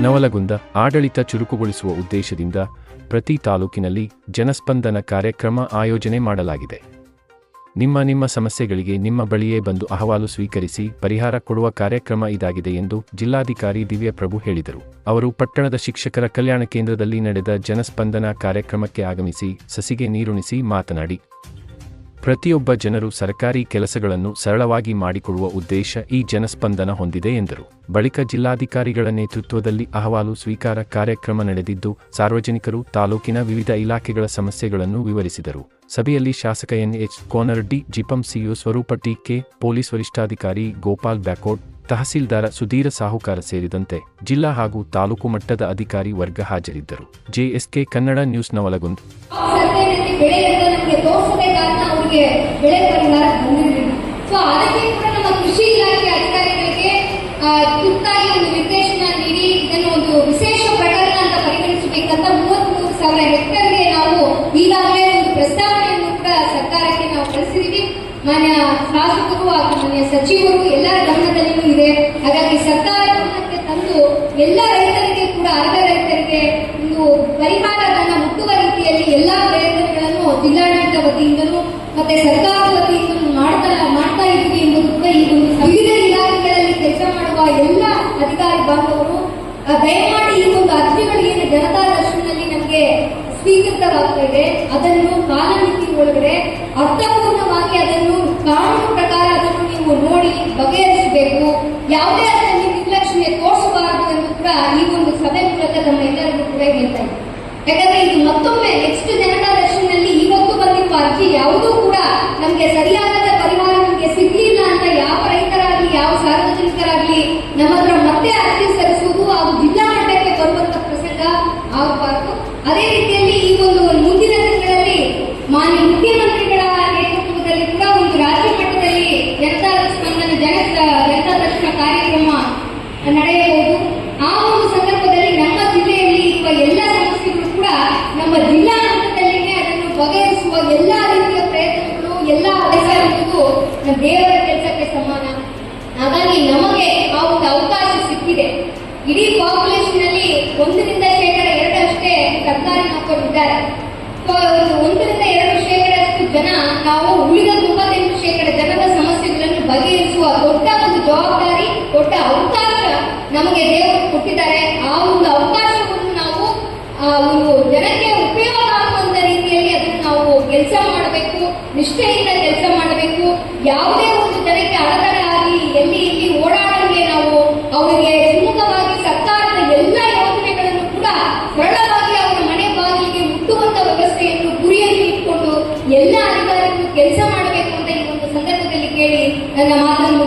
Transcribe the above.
ನವಲಗುಂದ ಆಡಳಿತ ಚುರುಕುಗೊಳಿಸುವ ಉದ್ದೇಶದಿಂದ ಪ್ರತಿ ತಾಲೂಕಿನಲ್ಲಿ ಜನಸ್ಪಂದನ ಕಾರ್ಯಕ್ರಮ ಆಯೋಜನೆ ಮಾಡಲಾಗಿದೆ. ನಿಮ್ಮ ನಿಮ್ಮ ಸಮಸ್ಯೆಗಳಿಗೆ ನಿಮ್ಮ ಬಳಿಯೇ ಬಂದು ಅಹವಾಲು ಸ್ವೀಕರಿಸಿ ಪರಿಹಾರ ಕೊಡುವ ಕಾರ್ಯಕ್ರಮ ಇದಾಗಿದೆ ಎಂದು ಜಿಲ್ಲಾಧಿಕಾರಿ ದಿವ್ಯಪ್ರಭು ಹೇಳಿದರು. ಅವರು ಪಟ್ಟಣದ ಶಿಕ್ಷಕರ ಕಲ್ಯಾಣ ಕೇಂದ್ರದಲ್ಲಿ ನಡೆದ ಜನಸ್ಪಂದನ ಕಾರ್ಯಕ್ರಮಕ್ಕೆ ಆಗಮಿಸಿ ಸಸಿಗೆ ನೀರುಣಿಸಿ ಮಾತನಾಡಿ ಪ್ರತಿಯೊಬ್ಬ ಜನರು ಸರ್ಕಾರಿ ಕೆಲಸಗಳನ್ನು ಸರಳವಾಗಿ ಮಾಡಿಕೊಳ್ಳುವ ಉದ್ದೇಶ ಈ ಜನಸ್ಪಂದನ ಹೊಂದಿದೆ ಎಂದರು. ಬಳಿಕ ಜಿಲ್ಲಾಧಿಕಾರಿಗಳ ನೇತೃತ್ವದಲ್ಲಿ ಅಹವಾಲು ಸ್ವೀಕಾರ ಕಾರ್ಯಕ್ರಮ ನಡೆದಿದ್ದು, ಸಾರ್ವಜನಿಕರು ತಾಲೂಕಿನ ವಿವಿಧ ಇಲಾಖೆಗಳ ಸಮಸ್ಯೆಗಳನ್ನು ವಿವರಿಸಿದರು. ಸಭೆಯಲ್ಲಿ ಶಾಸಕ ಎನ್ಎಚ್ ಕೋನರ್ಡಿ, ಜಿಪಂ ಸಿಯು ಸ್ವರೂಪ ಟಿಕೆ ಪೊಲೀಸ್ ವರಿಷ್ಠಾಧಿಕಾರಿ ಗೋಪಾಲ್ ಬ್ಯಾಕೋಟ್ ತಹಸೀಲ್ದಾರ ಸುಧೀರ ಸಾಹುಕಾರ ಸೇರಿದಂತೆ ಜಿಲ್ಲಾ ಹಾಗೂ ತಾಲೂಕು ಮಟ್ಟದ ಅಧಿಕಾರಿ ವರ್ಗ ಹಾಜರಿದ್ದರು. ಜೆಎಸ್ಕೆ ಕನ್ನಡ ನ್ಯೂಸ್ನ ನವಲಗುಂದ್. ತುರ್ತಾಗಿ ಒಂದು ನಿರ್ದೇಶನ ನೀಡಿ, ಇದನ್ನು ಒಂದು ವಿಶೇಷ ಪ್ರಕರಣ ಅಂತ ಪರಿಗಣಿಸಬೇಕಂತ ಮೂವತ್ಮೂರು ಸಾವಿರ ಹೆಕ್ಟರ್ಗೆ ನಾವು ಈಗಾಗಲೇ ಒಂದು ಪ್ರಸ್ತಾವನೆಯನ್ನು ಕೂಡ ಸರ್ಕಾರಕ್ಕೆ ನಾವು ಕಳಿಸಿದೀವಿ. ಮಾನ್ಯ ಶಾಸಕರು ಹಾಗೂ ಮಾನ್ಯ ಸಚಿವರು ಎಲ್ಲರ ಗಮನದಲ್ಲಿಯೂ ಇದೆ. ಹಾಗಾಗಿ ಸರ್ಕಾರ ಗಮನಕ್ಕೆ ತಂದು ಎಲ್ಲ ರೈತರಿಗೆ ಕೂಡ ಅರ್ಧ ರೈತರಿಗೆ ಒಂದು ಪರಿಹಾರ ಧನ ಮುಟ್ಟುವ ರೀತಿಯಲ್ಲಿ ಎಲ್ಲ ಪ್ರಯತ್ನಗಳನ್ನು ಜಿಲ್ಲಾಡಳಿತ ವತಿಯಿಂದಲೂ ಮತ್ತೆ ಸರ್ಕಾರದ ವತಿಯಿಂದಲೂ ಮಾಡ್ತಾ ಮಾಡ್ತಾ ಇದ್ದೀವಿ ಎಂಬುದು ಕೂಡ ಈ ಒಂದು ವಿವಿಧ ಇಲಾಖೆಗಳಲ್ಲಿ ಕೆಲಸ ಮಾಡುವ ಎಲ್ಲ ಅಧಿಕಾರಿ ಬಾಂಧವರು ಆ, ದಯಮಾಡಿ ಈ ಒಂದು ಅರ್ಜಿಗಳು ಏನು ಜನತಾ ದರ್ಶನದಲ್ಲಿ ನಮಗೆ ಸ್ವೀಕೃತವಾಗ್ತಾ ಇದೆ ಅದನ್ನು ಕಾಲಮಿತಿ ಒಳಗಡೆ ಅರ್ಥಪೂರ್ಣವಾಗಿ ಅದನ್ನು ಕಾನೂನು ಪ್ರಕಾರ ಅದನ್ನು ನೀವು ನೋಡಿ ಬಗೆಹರಿಸಬೇಕು. ಯಾವುದೇ ಅದರಲ್ಲಿ ನಿರ್ಲಕ್ಷ್ಯ ತೋರಿಸಬಾರದು ಎಂದು ಕೂಡ ಈ ಒಂದು ಸಭೆ ಮೂಲಕ ನಮ್ಮ ಎಲ್ಲರಿಗೂ ಕೂಡ ಹೇಳ್ತಾ ಇದ್ದೀವಿ ಯಾಕಂದ್ರೆ ಇದು ಮತ್ತೊಮ್ಮೆ ನೆಕ್ಸ್ಟ್ ಜನತಾ ದರ್ಶನದಲ್ಲಿ ಇವತ್ತು ಬಂದಿರುವ ಅರ್ಜಿ ಯಾವುದೂ ಕೂಡ ನಮಗೆ ಸರಿಯಾದ ಪರಿಹಾರ ನಮಗೆ ಸಿಗ್ಲಿಲ್ಲ ಅಂತ ಯಾವ ರೈತರಾಗ್ಲಿ ಯಾವ ಸಾರ್ವಜನಿಕರಾಗ್ಲಿ ನಮ್ಮ ಹತ್ರ ಮತ್ತೆ ಅರ್ಜಿ ಸಲ್ಲಿಸುವುದು ಹಾಗೂ ಜಿಲ್ಲಾ ಮಟ್ಟಕ್ಕೆ ಬರುವಂತ ಪ್ರಸಂಗ ಆಗಬಾರದು ಅದೇ ರೀತಿಯಲ್ಲಿ ಈ ಒಂದು ಮುಂದಿನ ದಿನಗಳಲ್ಲಿ ಮಾನ್ಯ ಮುಖ್ಯಮಂತ್ರಿಗಳ ನೇತೃತ್ವದಲ್ಲಿ ಕೂಡ ಒಂದು ರಾಜ್ಯ ಮಟ್ಟದಲ್ಲಿ ಜನತಾ ಸ್ಪಂದನ ಜನ ಜನತಾ ದರ್ಶನ ಕಾರ್ಯಕ್ರಮ ನಡೆಯಬಹುದು. ಆ ಒಂದು ಸಂದರ್ಭದಲ್ಲಿ ನಮ್ಮ ಜಿಲ್ಲೆಯಲ್ಲಿ ಇರುವ ಎಲ್ಲ ಸಮಸ್ಯೆಗಳು ಕೂಡ ನಮ್ಮ ಜಿಲ್ಲಾ ಹಂತದಲ್ಲಿನೇ ಅದನ್ನು ಬಗೆಹರಿಸುವ ಎಲ್ಲಾ ರೀತಿಯ ಪ್ರಯತ್ನಗಳು, ಎಲ್ಲ ನಮ್ಮ ದೇವರ ಕೆಲಸಕ್ಕೆ ಸಮಾನ. ಹಾಗಾಗಿ ನಮಗೆ ಆ ಒಂದು ಅವಕಾಶ ಸಿಕ್ಕಿದೆ. ಇಡೀ ಪಾಪ್ಯುಲೇಷನ್ ಅಲ್ಲಿ ಒಂದರಿಂದ ಶೇಕಡ ಎರಡಷ್ಟೇ ಸರ್ಕಾರಿ ನೌಕರರಿದ್ದಾರೆ. ಒಂದರಿಂದ ಎರಡು ಶೇಕಡಷ್ಟು ಜನ ನಾವು ಉಳಿದ ತೊಂಬತ್ತೆಂಟು ಶೇಕಡ ಜನರ ಸಮಸ್ಯೆಗಳನ್ನು ಬಗೆಹರಿಸುವ ದೊಡ್ಡ ಒಂದು ಜವಾಬ್ದಾರಿ ದೊಡ್ಡ ಅವಕಾಶ ನಮಗೆ ದೇವರು ಕೊಟ್ಟಿದ್ದಾರೆ ಆ ಒಂದು ಅವಕಾಶವನ್ನು ನಾವು, ಆ, ಒಂದು ಜನಕ್ಕೆ ಉಪಯೋಗ ಆಗುವಂತ ರೀತಿಯಲ್ಲಿ ಅದನ್ನು ನಾವು ಕೆಲಸ ಮಾಡಬೇಕು, ನಿಷ್ಠೆಯಿಂದ ಕೆಲಸ ಮಾಡಬೇಕು. ಯಾವುದೇ ಒಂದು ಜನಕ್ಕೆ ಅಡತಡೆ ಆಗಲಿ ಎಲ್ಲಿ ಇಲ್ಲಿ ಓಡಾಡಂಗೆ ನಾವು ಅವರಿಗೆ ಸುಮುಖವಾಗಿ ಸರ್ಕಾರದ ಎಲ್ಲ ಯೋಜನೆಗಳನ್ನು ಕೂಡ ಸರಳವಾಗಿ ಅವರ ಮನೆ ಬಾಗಿಲಿಗೆ ಮುಟ್ಟುವಂತ ವ್ಯವಸ್ಥೆಯನ್ನು ಗುರಿಯಲ್ಲಿ ಇಟ್ಟುಕೊಂಡು ಎಲ್ಲ ಅಧಿಕಾರಿಗಳು ಕೆಲಸ ಮಾಡಬೇಕು ಅಂತ ಈ ಒಂದು ಸಂದರ್ಭದಲ್ಲಿ ಕೇಳಿ ನನ್ನ ಮಾತನ್ನು